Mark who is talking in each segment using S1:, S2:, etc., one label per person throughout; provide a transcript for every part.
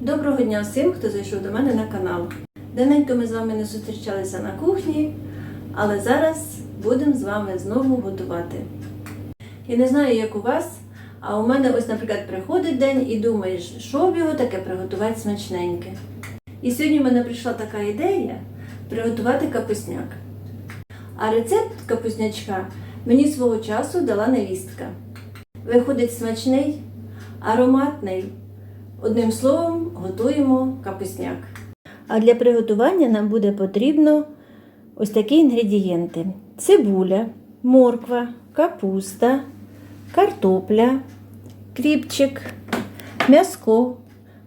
S1: Доброго дня всім, хто зайшов до мене на канал. Давненько ми з вами не зустрічалися на кухні, але зараз будемо з вами знову готувати. Я не знаю, як у вас, а у мене ось, наприклад, приходить день і думаєш, що б його таке приготувати смачненьке. І сьогодні в мене прийшла така ідея приготувати капусняк. А рецепт капуснячка мені свого часу дала невістка. Виходить смачний, ароматний. Одним словом, готуємо капусняк. А для приготування нам буде потрібно ось такі інгредієнти: цибуля, морква, капуста, картопля, кріпчик, м'яско.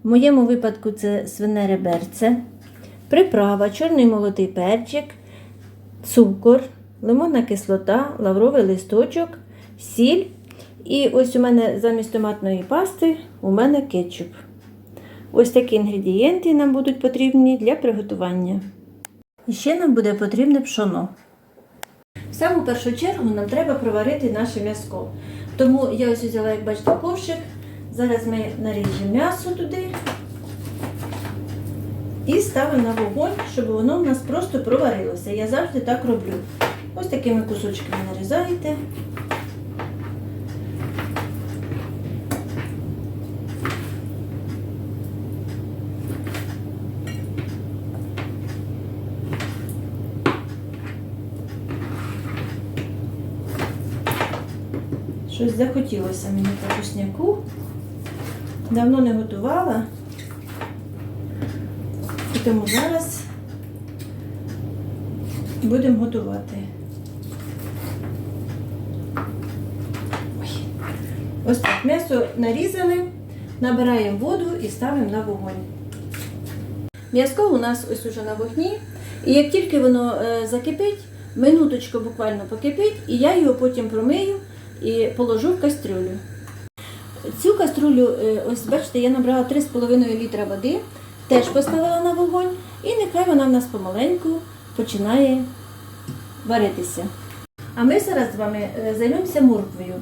S1: В моєму випадку це свине реберце, приправа, чорний молотий перчик, цукор, лимонна кислота, лавровий листочок, сіль. І ось у мене замість томатної пасти у мене кетчуп. Ось такі інгредієнти нам будуть потрібні для приготування. І ще нам буде потрібне пшоно. В саму першу чергу нам треба проварити наше м'яско. Тому я ось взяла, як бачите, ковшик. Зараз ми наріжемо м'ясо туди і ставимо на вогонь, щоб воно в нас просто проварилося. Я завжди так роблю. Ось такими кусочками нарізаєте. Щось захотілося мені капусняку. Давно не готувала. І тому зараз будемо готувати. Ось так, м'ясо нарізали, набираємо воду і ставимо на вогонь. М'яско у нас ось уже на вогні. І як тільки воно е, закипить, минуточку буквально покипить, і я його потім промию і положу в кастрюлю. Цю кастрюлю, е, ось бачите, я набрала 3,5 літра води, теж поставила на вогонь, і нехай вона в нас помаленьку починає варитися. А ми зараз з вами е, займемося морквою.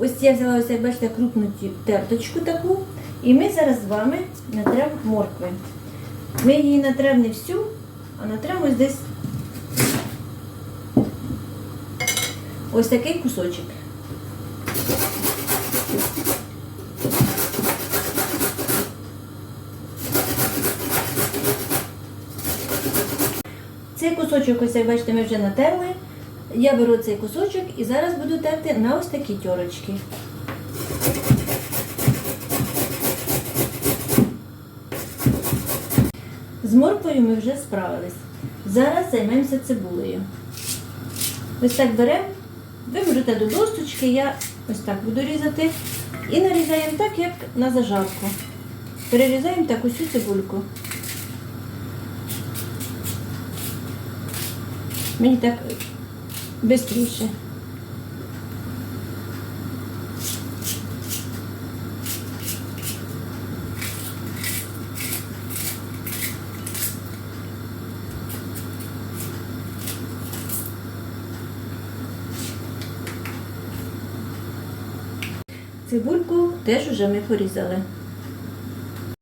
S1: Ось я взяла ось, як бачите, крупну терточку таку, і ми зараз з вами натремо моркви. Ми її натремо не всю, а натремо ось десь ось такий кусочок. Цей кусочок, ось як бачите, ми вже натерли. Я беру цей кусочок і зараз буду терти на ось такі тьорочки. З морквою ми вже справились. Зараз займемося цибулею. Ось так беремо, ви можете до досточки, я ось так буду різати. І нарізаємо так, як на зажарку. Перерізаємо так усю цибульку. Мені так швидше. Цибульку теж вже ми порізали.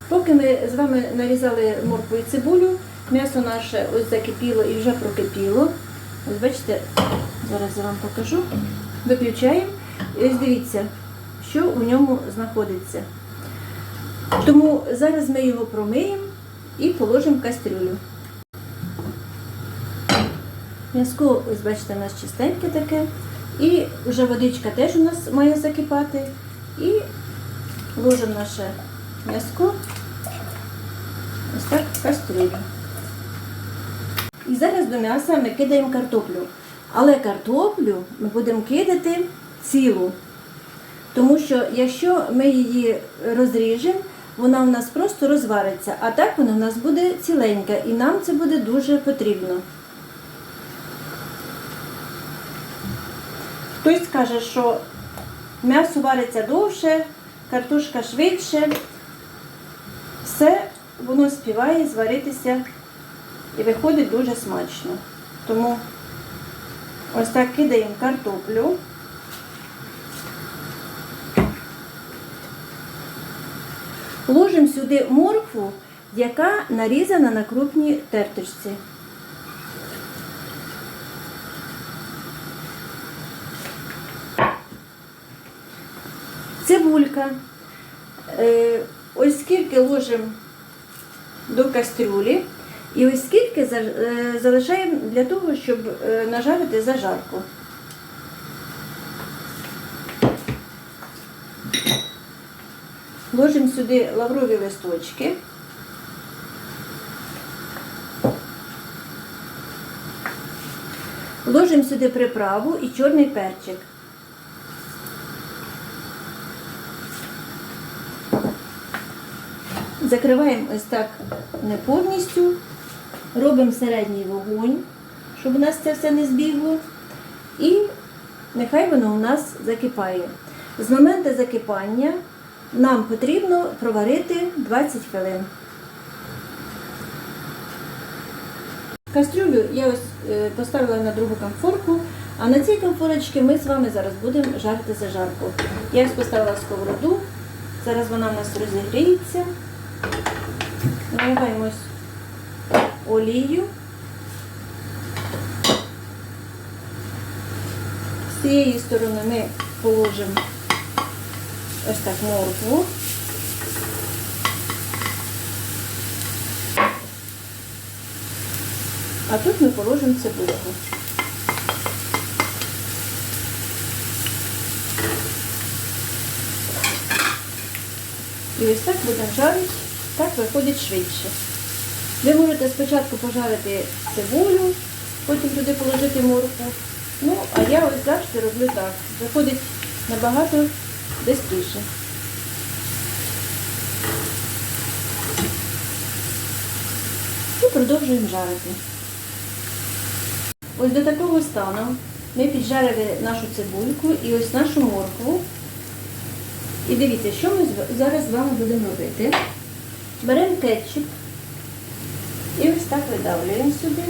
S1: Поки ми з вами нарізали моркву і цибулю, м'ясо наше ось закипіло і вже прокипіло. Ось бачите, зараз я вам покажу. Виключаємо. І ось дивіться, що у ньому знаходиться. Тому зараз ми його промиємо і положимо в кастрюлю. М'яско, ось бачите, у нас чистеньке таке. І вже водичка теж у нас має закипати. І ложимо наше м'яско ось так в кастрюлю. І зараз до м'яса ми кидаємо картоплю. Але картоплю ми будемо кидати цілу. Тому що якщо ми її розріжемо, вона у нас просто розвариться, а так вона у нас буде ціленька і нам це буде дуже потрібно. Хтось скаже, що м'ясо вариться довше, картошка швидше. Все воно співає зваритися і виходить дуже смачно. Тому ось так кидаємо картоплю. Ложимо сюди моркву яка нарізана на крупній терточці. Цибулька. Е, ось скільки ложимо до кастрюлі. І ось скільки е, залишаємо для того, щоб е, нажарити зажарку. Ложимо сюди лаврові листочки. Ложимо сюди приправу і чорний перчик. Закриваємо ось так не повністю. Робимо середній вогонь, щоб у нас це все не збігло. І нехай воно у нас закипає. З моменту закипання нам потрібно проварити 20 хвилин. Кастрюлю я ось е, поставила на другу конфорку, а на цій конфорочці ми з вами зараз будемо жарити зажарку. Я ось поставила сковороду, зараз вона у нас розігріється. Наливаємо олію. З цієї сторони ми положимо ось так моркву. А тут ми положимо цибульку. І ось так будемо жарити, так виходить швидше. Ви можете спочатку пожарити цибулю, потім туди положити моркву. Ну, а я ось завжди роблю так. Виходить набагато швидше. І продовжуємо жарити. Ось до такого стану ми піджарили нашу цибульку і ось нашу моркву. І дивіться, що ми зараз з вами будемо робити. Беремо кетчуп і ось так видавлюємо сюди.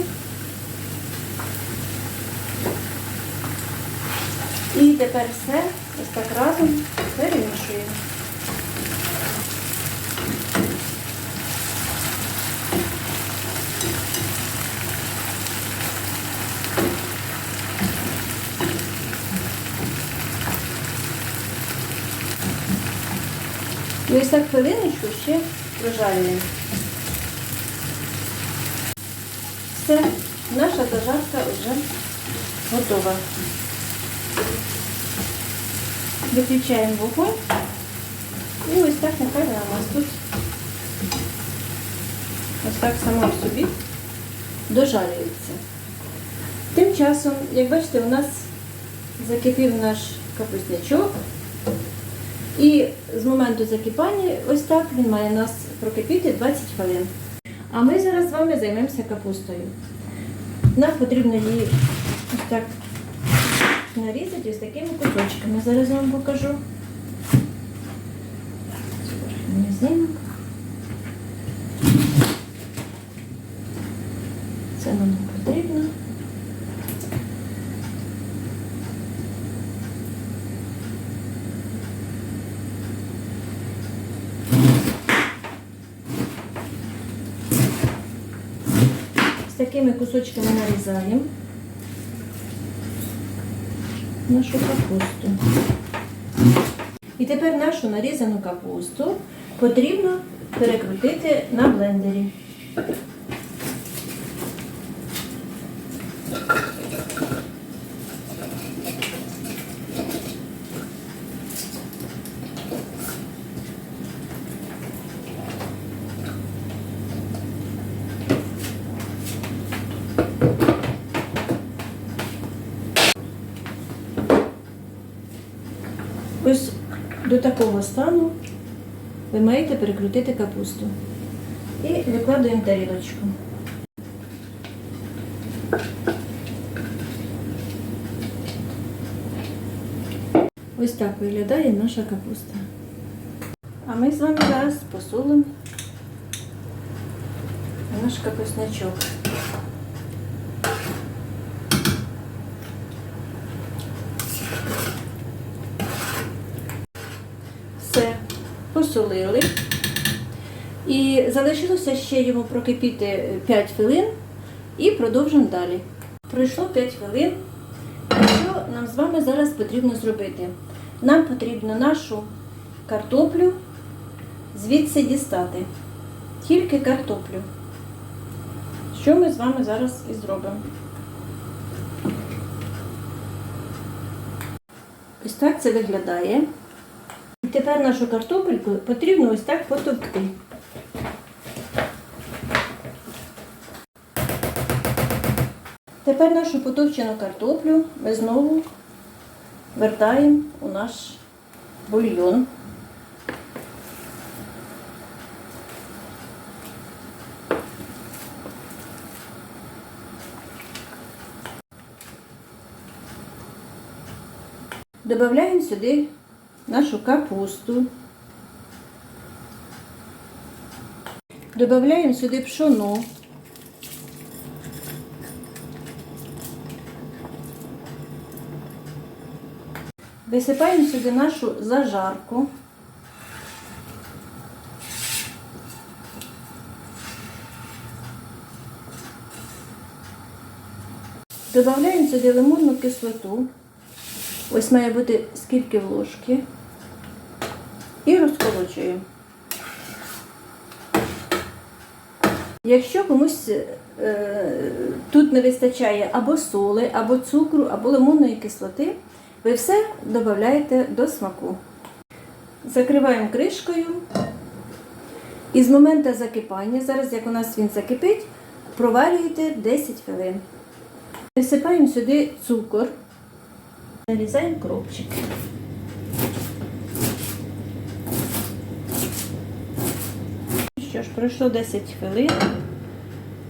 S1: І тепер все ось так разом перемішуємо. І ось так хвилиночку ще прожарюємо. Все, наша зажарка вже готова. Виключаємо вогонь. І ось так нехай вона у нас тут ось так сама в собі дожарюється. Тим часом, як бачите, у нас закипів наш капуснячок. І з моменту закипання, ось так він має у нас прокипіти 20 хвилин. А ми зараз з вами займемося капустою. Нам потрібно її ось так нарізати ось такими кусочками. Зараз я вам покажу. Мізинок. Це нам не потрібно. З такими кусочками нарізаємо нашу капусту. І тепер нашу нарізану капусту потрібно перекрутити на блендері. Ось до такого стану ви маєте перекрутити капусту. І викладуємо тарілочку. Ось так виглядає наша капуста. А ми з вами зараз посолимо наш капуснячок. Все, посолили. І залишилося ще йому прокипіти 5 хвилин і продовжимо далі. Пройшло 5 хвилин. Що нам з вами зараз потрібно зробити? Нам потрібно нашу картоплю звідси дістати. Тільки картоплю. Що ми з вами зараз і зробимо? Ось так це виглядає. Тепер нашу картопельку потрібно ось так потовкти. Тепер нашу потовчену картоплю ми знову вертаємо у наш бульйон. Добавляємо сюди нашу капусту. Добавляємо сюди пшоно. Висипаємо сюди нашу зажарку. Добавляємо сюди лимонну кислоту. Ось має бути скільки в ложки. І розколочуємо. Якщо комусь е, тут не вистачає або соли, або цукру, або лимонної кислоти, ви все додаєте до смаку. Закриваємо кришкою. І з моменту закипання, зараз як у нас він закипить, проварюєте 10 хвилин. Висипаємо сюди цукор. Нарізаємо кропчик. Що ж, пройшло 10 хвилин.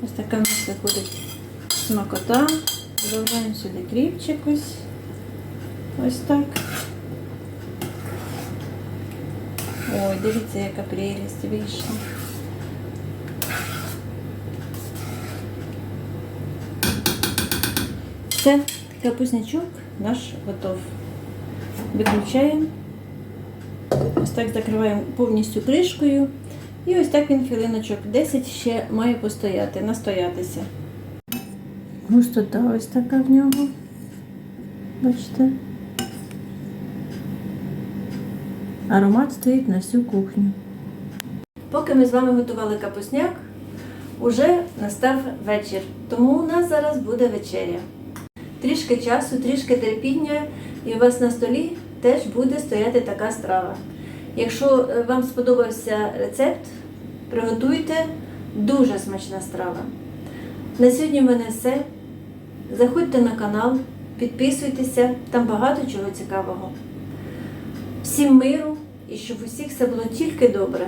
S1: Ось така в нас виходить смакота. Додаємо сюди кріпчик ось. Ось так. Ой, дивіться, яка прелість вийшла. Все, капуснячок наш готов. Виключаємо. Ось так закриваємо повністю кришкою. І ось так він хвилиночок 10 ще має постояти, настоятися. Густота ось така в нього. Бачите? Аромат стоїть на всю кухню. Поки ми з вами готували капусняк, уже настав вечір. Тому у нас зараз буде вечеря. Трішки часу, трішки терпіння, і у вас на столі теж буде стояти така страва. Якщо е, вам сподобався рецепт, приготуйте дуже смачна страва. На сьогодні в мене все. Заходьте на канал, підписуйтеся, там багато чого цікавого. Всім миру і щоб усіх все було тільки добре.